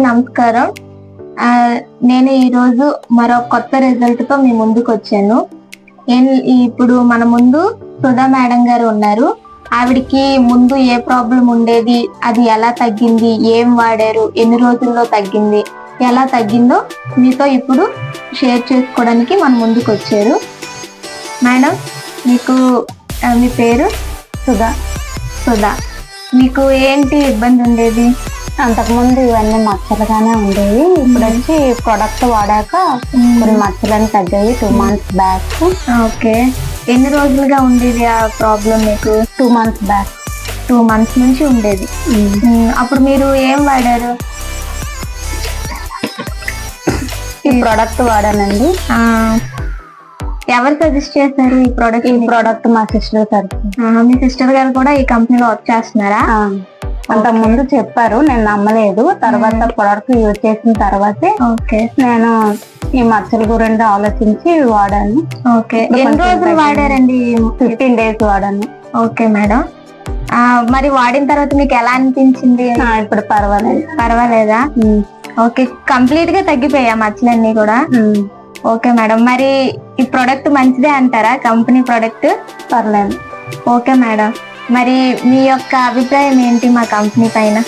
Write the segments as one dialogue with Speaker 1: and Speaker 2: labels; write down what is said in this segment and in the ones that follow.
Speaker 1: నమస్కారం. నేను ఈరోజు మరో కొత్త రిజల్ట్తో మీ ముందుకు వచ్చాను. ఇప్పుడు మన ముందు సుధా మేడం గారు ఉన్నారు. ఆవిడకి ముందు ఏ ప్రాబ్లం ఉండేది అది ఎలా తగ్గింది ఏం వాడారు ఎన్ని రోజుల్లో తగ్గింది ఎలా తగ్గిందో మీతో ఇప్పుడు షేర్ చేసుకోవడానికి మన ముందుకు వచ్చారు. మేడం మీకు మీ పేరు
Speaker 2: సుధా.
Speaker 1: సుధా మీకు ఏంటి ఇబ్బంది ఉండేది?
Speaker 2: అంతకుముందు ఇవన్నీ మచ్చలుగానే ఉండేవి. ఇప్పుడు వచ్చి ప్రొడక్ట్ వాడాక కొన్ని మచ్చలని తగ్గాయి. Two months back
Speaker 1: okay. ఎన్ని రోజులుగా ఉండేది ఆ ప్రాబ్లం మీకు?
Speaker 2: Two months back
Speaker 1: two months నుంచి ఉండేది. ఉమ్, అప్పుడు మీరు ఏం వాడారు?
Speaker 2: ఈ ప్రోడక్ట్ వాడానండి.
Speaker 1: ఎవరు సజెస్ట్ చేశారు ఈ ప్రోడక్ట్
Speaker 2: ఈ ప్రోడక్ట్ మా సిస్టర్ తరఫు
Speaker 1: మీ సిస్టర్ గారు కూడా ఈ కంపెనీలో వర్క్ చేస్తున్నారా?
Speaker 2: అంతకు ముందు చెప్పారు నేను నమ్మలేదు. తర్వాత ప్రొడక్ట్ యూజ్ చేసిన తర్వాతే
Speaker 1: ఓకే.
Speaker 2: నేను ఈ మచ్చల గురించి ఆలోచించి వాడాను.
Speaker 1: ఓకే. ఎన్ని రోజులు వాడారండి
Speaker 2: ఫిఫ్టీన్ డేస్ వాడాను.
Speaker 1: Okay madam. మరి వాడిన తర్వాత మీకు ఎలా అనిపించింది?
Speaker 2: ఇప్పుడు పర్వాలేదు.
Speaker 1: పర్వాలేదా. ఓకే. కంప్లీట్గా తగ్గిపోయా మచ్చలన్నీ కూడా. Okay madam. మరి ఈ ప్రోడక్ట్ మంచిదే అంటారా? Company product?
Speaker 2: పర్లేదు.
Speaker 1: Okay madam. మరి మీ యొక్క అభిప్రాయం ఏంటి మా కంపెనీ పైన?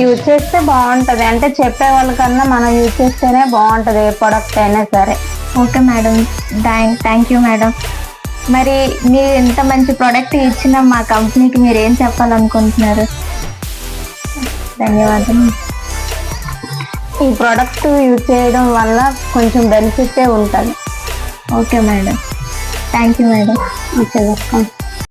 Speaker 2: యూజ్ చేస్తే బాగుంటది. అంటే చెప్పే వాళ్ళకన్నా మనం యూజ్ చేస్తేనే బాగుంటది ఏ ప్రొడక్ట్ అయినా సరే.
Speaker 1: Okay madam. Thank you madam. మరి మీరు ఇంత మంచి ప్రోడక్ట్ ఇచ్చిన మా కంపెనీకి మీరు ఏం చెప్పాలనుకుంటున్నారు? ధన్యవాదాలు
Speaker 2: ఈ ప్రోడక్ట్ యూజ్ చేయడం వల్ల కొంచెం బెనిఫిటే ఉంటుంది.
Speaker 1: Okay madam. Thank you madam.
Speaker 2: Okay welcome.